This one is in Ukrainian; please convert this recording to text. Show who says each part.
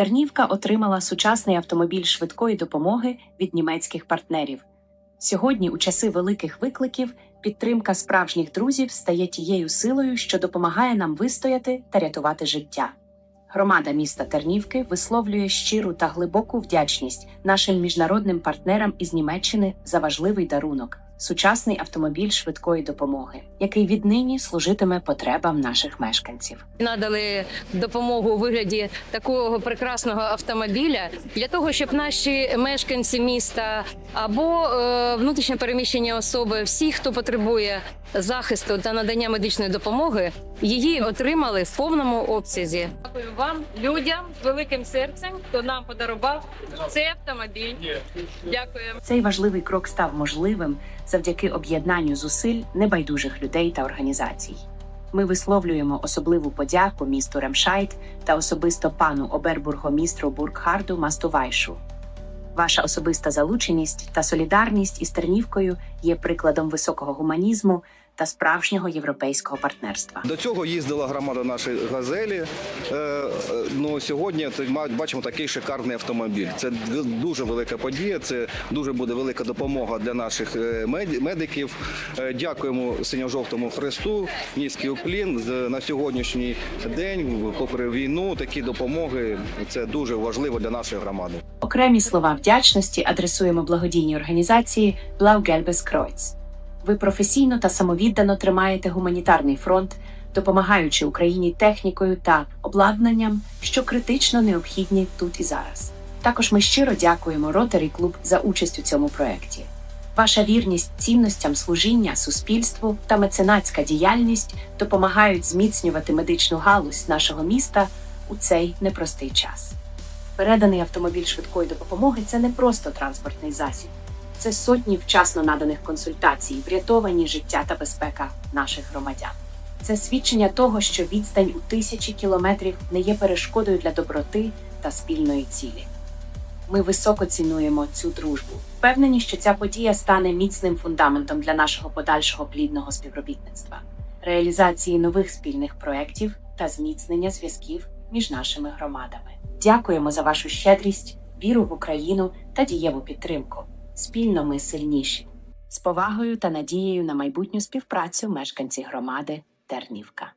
Speaker 1: Тернівка отримала сучасний автомобіль швидкої допомоги від німецьких партнерів. Сьогодні, у часи великих викликів, підтримка справжніх друзів стає тією силою, що допомагає нам вистояти та рятувати життя. Громада міста Тернівки висловлює щиру та глибоку вдячність нашим міжнародним партнерам із Німеччини за важливий дарунок сучасний автомобіль швидкої допомоги, який віднині служитиме потребам наших мешканців.
Speaker 2: надали допомогу у вигляді такого прекрасного автомобіля для того, щоб наші мешканці міста або е, внутрішньо переміщені особи, всі, хто потребує захисту та надання медичної допомоги, її отримали в повному обсязі. Дякую вам, людям з великим серцем, хто нам подарував цей автомобіль. Дякую.
Speaker 1: Цей важливий крок став можливим завдяки об'єднанню зусиль небайдужих людей та організацій. Ми висловлюємо особливу подяку місту Ремшайт та особисто пану обербургомістру Бургхарду Мастувайшу. Ваша особиста залученість та солідарність із Тернівкою є прикладом високого гуманізму та справжнього європейського партнерства.
Speaker 3: До цього їздила громада нашої газелі. Е, е, Ну сьогодні бачимо такий шикарний автомобіль. Це дуже велика подія. Це дуже буде велика допомога для наших е, медиків. Дякуємо синьо-жовтому хресту. Низький уклін на сьогоднішній день, попри війну, такі допомоги це дуже важливо для нашої громади.
Speaker 1: Окремі слова вдячності адресуємо благодійній організації Blau Gelbes Kreuz. Ви професійно та самовіддано тримаєте гуманітарний фронт, допомагаючи Україні технікою та обладнанням, що критично необхідні тут і зараз. Також ми щиро дякуємо Rotary Club за участь у цьому проєкті. Ваша вірність цінностям служіння суспільству та меценатська діяльність допомагають зміцнювати медичну галузь нашого міста у цей непростий час. Переданий автомобіль швидкої допомоги це не просто транспортний засіб, це сотні вчасно наданих консультацій, врятовані життя та безпека наших громадян. Це свідчення того, що відстань у тисячі кілометрів не є перешкодою для доброти та спільної цілі. Ми високо цінуємо цю дружбу, впевнені, що ця подія стане міцним фундаментом для нашого подальшого плідного співробітництва, реалізації нових спільних проєктів та зміцнення зв'язків між нашими громадами. Дякуємо за вашу щедрість, віру в Україну та дієву підтримку. Спільно ми сильніші. З повагою та надією на майбутню співпрацю мешканці громади Тернівка.